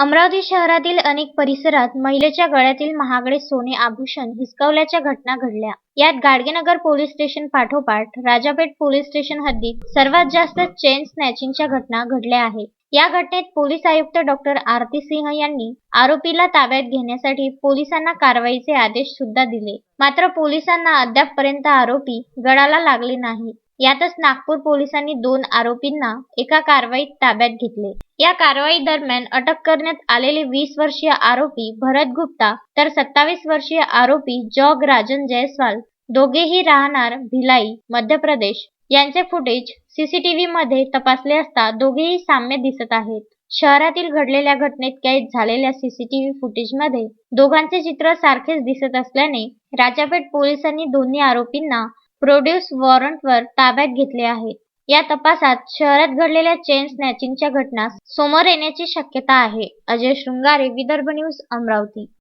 अमरावती शहरातील अनेक परिसरात महिलेच्या गळ्यातील महागडे सोने आभूषण हिसकावल्याच्या घटना घडल्या. यात गाडगेनगर पोलीस स्टेशन पाठोपाठ राजापेठ पोलीस स्टेशन हद्दीत सर्वात जास्त चेन स्नॅचिंगच्या घटना घडल्या आहेत. या घटनेत पोलीस आयुक्त डॉक्टर आरती सिंह यांनी आरोपीला ताब्यात घेण्यासाठी पोलिसांना कारवाईचे आदेश सुद्धा दिले. मात्र पोलिसांना अद्यापपर्यंत आरोपी गळाला लागले नाही यातच नागपूर पोलिसांनी दोन आरोपींना एका कारवाईत ताब्यात घेतले. या कारवाई दरम्यान अटक करण्यात आलेले वीस वर्षीय आरोपी भरत गुप्ता तर सत्तावीस वर्षीय आरोपी जॉग राजन जयस्वाल दोघेही राहणार भिलाई मध्य प्रदेश. यांचे फुटेज सीसीटीव्ही मध्ये तपासले असता दोघेही साम्य दिसत आहेत. शहरातील घडलेल्या घटनेत कैद झालेल्या सीसीटीव्ही फुटेजमध्ये दोघांचे चित्र सारखेच दिसत असल्याने राजापेठ पोलिसांनी दोन्ही आरोपींना प्रोड्यूस वॉरंटवर ताब्यात घेतले आहे या तपासात शहरात घडलेल्या चेन स्नॅचिंगच्या घटना समोर येण्याची शक्यता आहे. अजय शृंगारे विदर्भ न्यूज अमरावती.